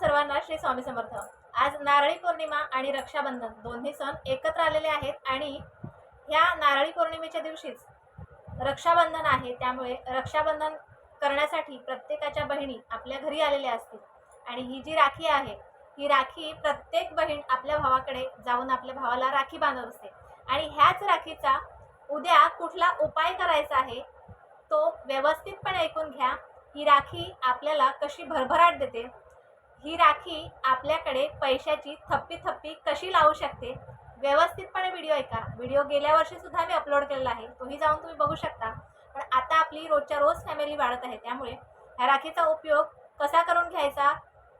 सर्वांना श्री स्वामी समर्थ. आज नारळी पौर्णिमा आणि रक्षाबंधन दोन्ही सण एकत्र आलेले आहेत आणि ह्या नारळी पौर्णिमेच्या दिवशीच रक्षाबंधन आहे. त्यामुळे रक्षाबंधन करण्यासाठी प्रत्येकाच्या बहिणी आपल्या घरी आलेल्या असतील. आणि ही जी राखी आहे ही राखी प्रत्येक बहीण आपल्या भावाकडे जाऊन आपल्या भावाला राखी बांधत असते आणि ह्याच राखीचा उद्या कुठला उपाय करायचा आहे तो व्यवस्थितपणे ऐकून घ्या. ही राखी आपल्याला कशी भरभराट देते ही राखी आपल्याकडे पैशाची थप्पी थप्पी कशी लावू शकते? व्यवस्थितपणे व्हिडिओ ऐका. व्हिडिओ गेल्या वर्षी सुद्धा मी अपलोड केलेला आहे. तोही जाऊन तुम्ही बघू शकता. पण आता आपली रोजच्या रोज फॅमिली वाढत आहे. त्यामुळे ह्या राखीचा उपयोग कसा करून घ्यायचा?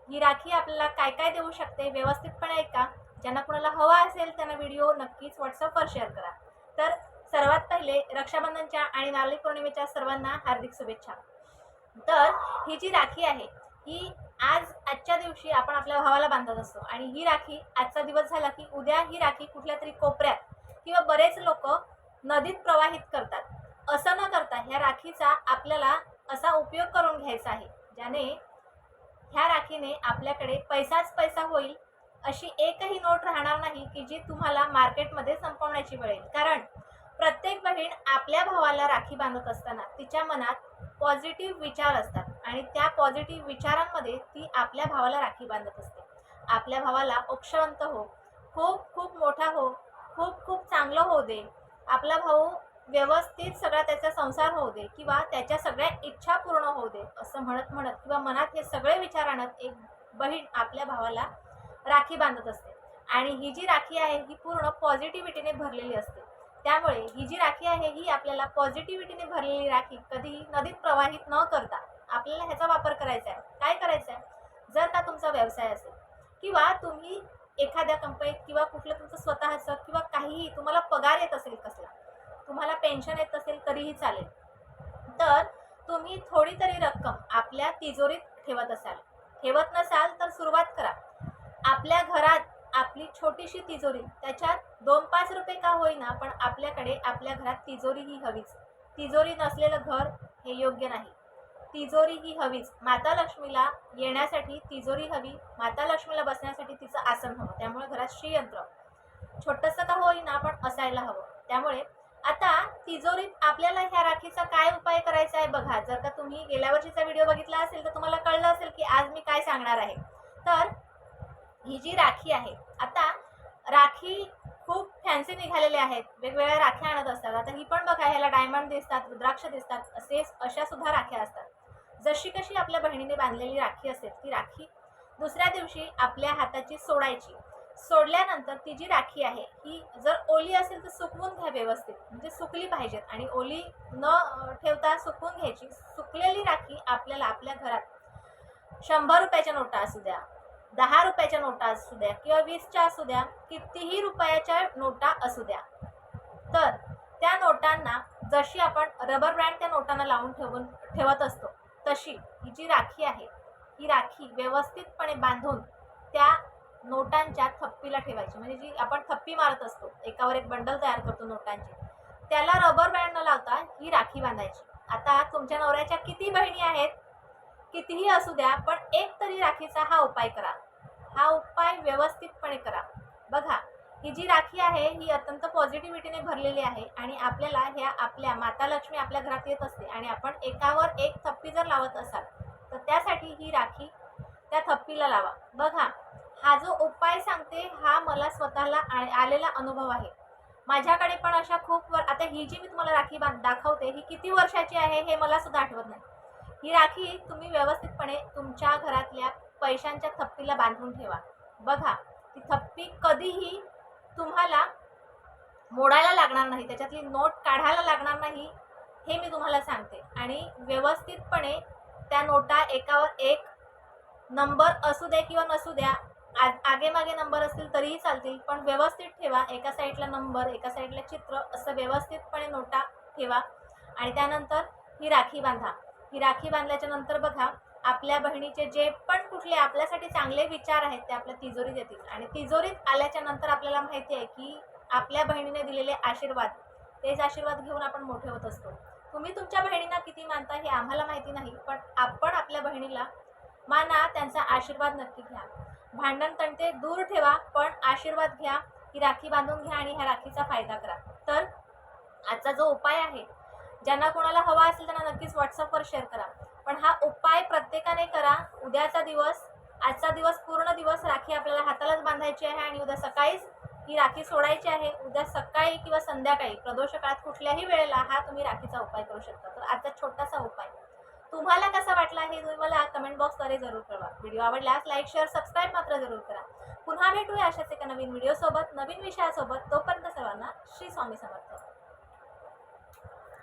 ही राखी आपल्याला काय काय देऊ शकते? व्यवस्थितपणे ऐका. ज्यांना कोणाला हवा असेल त्यांना व्हिडिओ नक्कीच व्हॉट्सअपवर शेअर करा. तर सर्वात पहिले रक्षाबंधनच्या आणि नारळी पौर्णिमेच्या सर्वांना हार्दिक शुभेच्छा. तर ही जी राखी आहे ही आज आजच्या दिवशी आपण आपल्या भावाला बांधत असतो. आणि ही राखी आजचा दिवस झाला की उद्या ही राखी कुठल्या तरी कोपऱ्यात किंवा बरेच लोक नदीत प्रवाहित करतात. असं न करता ह्या राखीचा आपल्याला असा उपयोग करून घ्यायचा आहे ज्याने ह्या राखीने आपल्याकडे पैसाच पैसा होईल अशी एकही नोट राहणार नाही की जी तुम्हाला मार्केटमध्ये संपवण्याची वेळ येईल. कारण प्रत्येक बहीण आपल्या भावाला राखी बांधत असताना तिच्या मनात पॉझिटिव्ह विचार असतात. आणि त्या पॉझिटिव्ह विचारांमध्ये ती आपल्या भावाला राखी बांधत असते. आपल्या भावाला अक्षवंत हो खूप खूप मोठा हो खूप खूप चांगलं होऊ दे. आपला भाऊ व्यवस्थित सगळा त्याचा संसार होऊ दे किंवा त्याच्या सगळ्या इच्छा पूर्ण होऊ दे असं म्हणत म्हणत किंवा मनात हे सगळे विचार आणत एक बहीण आपल्या भावाला राखी बांधत असते. आणि ही जी राखी आहे ही पूर्ण पॉझिटिव्हिटीने भरलेली असते. त्यामुळे ही जी राखी आहे ही आपल्याला पॉझिटिव्हिटीने भरलेली राखी कधीही नदीत प्रवाहित न करता आपल्याला ह्याचा वापर करायचा आहे. काय करायचं आहे? जर का तुमचा व्यवसाय असेल किंवा तुम्ही एखाद्या कंपनीत किंवा कुठलं तुमचं स्वतःचं किंवा काहीही तुम्हाला पगार येत असेल कसला तुम्हाला पेन्शन येत असेल तरीही चालेल. तर तुम्ही थोडी तरी रक्कम आपल्या तिजोरीत ठेवत असाल. ठेवत नसाल तर सुरुवात करा. आपल्या घरात आपली छोटीशी तिजोरी त्याच्यात दोन पाच रुपये का होईना पण आपल्याकडे आपल्या घरात तिजोरी ही हवीच. तिजोरी नसलेलं घर हे योग्य नाही. तिजोरी ही हवीच माता लक्ष्मीला येण्यासाठी तिजोरी हवी. माता लक्ष्मीला बसण्यासाठी तिचं आसन हवं. त्यामुळे घरात श्रीयंत्र. छोटंसं का होईना पण असायला हवं. त्यामुळे आता तिजोरीत आपल्याला ह्या राखीचा काय उपाय करायचा आहे बघा. जर का तुम्ही गेल्या वर्षीचा व्हिडिओ बघितला असेल तर तुम्हाला कळलं असेल की आज मी काय सांगणार आहे. तर ही जी राखी आहे आता राखी खूप फॅन्सी निघालेले आहेत. वेगवेगळ्या राख्या आणत असतात. आता ही पण बघा ह्याला डायमंड दिसतात रुद्राक्ष दिसतात. असे अशा सुद्धा राख्या असतात. जशी कशी आपल्या बहिणीने बांधलेली राखी असेल ती राखी दुसऱ्या दिवशी आपल्या हाताची सोडायची. सोडल्यानंतर ती जी राखी आहे ही जर ओली असेल तर सुकवून घ्या व्यवस्थित. म्हणजे सुकली पाहिजेत आणि ओली न ठेवता सुकवून घ्यायची. सुकलेली राखी आपल्याला आपल्या घरात शंभर रुपयाच्या नोटा असू द्या दहा रुपयाच्या नोटा असू द्या किंवा वीसच्या असू द्या कितीही रुपयाच्या नोटा असू द्या. तर त्या नोटांना जशी आपण रबर ब्रँड त्या नोटांना लावून ठेवून ठेवत असतो तशी ही जी राखी आहे ही राखी व्यवस्थितपणे बांधून त्या नोटांच्या थप्पीला ठेवायची. म्हणजे जी आपण थप्पी मारत असतो एकावर एक बंडल तयार करतो नोटांची त्याला रबर बँड न लावता ही राखी बांधायची. आता तुमच्या नवऱ्याच्या किती बहिणी आहेत कितीही असू द्या पण एक तरी राखीचा हा उपाय करा. हा उपाय व्यवस्थितपणे करा. बघा ही जी राखी आहे ही अत्यंत पॉझिटिव्हिटीने भरलेली आहे आणि आपल्याला ह्या आपल्या माता लक्ष्मी आपल्या घरात येत असते आणि आपण एकावर एक थप्पी जर लावत असाल तर त्यासाठी ही राखी त्या थप्पीला लावा. बघा हा जो उपाय सांगते हा मला स्वतःला आ- आलेला अनुभव आहे. माझ्याकडे पण अशा खूप वर आता ही जी मी तुम्हाला राखी बांध दाखवते ही किती वर्षाची आहे हे मला सुद्धा आठवत नाही. ही राखी तुम्ही व्यवस्थितपणे तुमच्या घरातल्या पैशांच्या थप्पीला बांधून ठेवा. बघा ती थप्पी कधीही तुम्हाला मोडायला लागणार नाही त्याच्यातली नोट काढायला लागणार नाही हे मी तुम्हाला सांगते. आणि व्यवस्थितपणे त्या नोटा एकावर एक नंबर असू द्या किंवा नसू द्या आगेमागे नंबर असतील तरीही चालतील पण व्यवस्थित ठेवा. एका साईडला नंबर एका साईडला चित्र असं व्यवस्थितपणे नोटा ठेवा. आणि त्यानंतर ही राखी बांधा. ही राखी बांधल्याच्या नंतर बघा आपल्या बहिणीचे जे पण कुठले आपल्यासाठी चांगले विचार आहेत ते आपल्या तिजोरीत येतील. आणि तिजोरीत आल्याच्यानंतर आपल्याला माहिती आहे की आपल्या बहिणीने दिलेले आशीर्वाद तेच आशीर्वाद घेऊन आपण मोठे होत असतो. तुम्ही तुमच्या बहिणींना किती मानता हे आम्हाला माहिती नाही पण आपण आपल्या बहिणीला माना त्यांचा आशीर्वाद नक्की घ्या. भांडण तंटे दूर ठेवा पण आशीर्वाद घ्या ही राखी बांधून घ्या आणि ह्या राखीचा फायदा करा. तर आजचा जो उपाय आहे ज्यांना कोणाला हवा असेल त्यांना नक्कीच व्हॉट्सअपवर शेअर करा. पण हा उपाय प्रत्येकाने करा. उद्याचा दिवस आजचा दिवस पूर्ण दिवस राखी आपल्याला हातालाच बांधायची आहे आणि उद्या सकाळीच ही राखी सोडायची आहे. उद्या सकाळी किंवा संध्याकाळी प्रदोष काळात कुठल्याही वेळेला हा तुम्ही राखीचा उपाय करू शकता. तर आजचा छोटासा उपाय. तुम्हाला कसा वाटला हे तुम्ही मला कमेंट बॉक्सद्वारे जरूर कळवा. व्हिडिओ आवडल्यास लाईक शेअर सबस्क्राईब मात्र जरूर करा. पुन्हा भेटूया अशाच एका नवीन व्हिडिओसोबत नवीन विषयासोबत. तोपर्यंत सर्वांना श्री स्वामी समर्थ.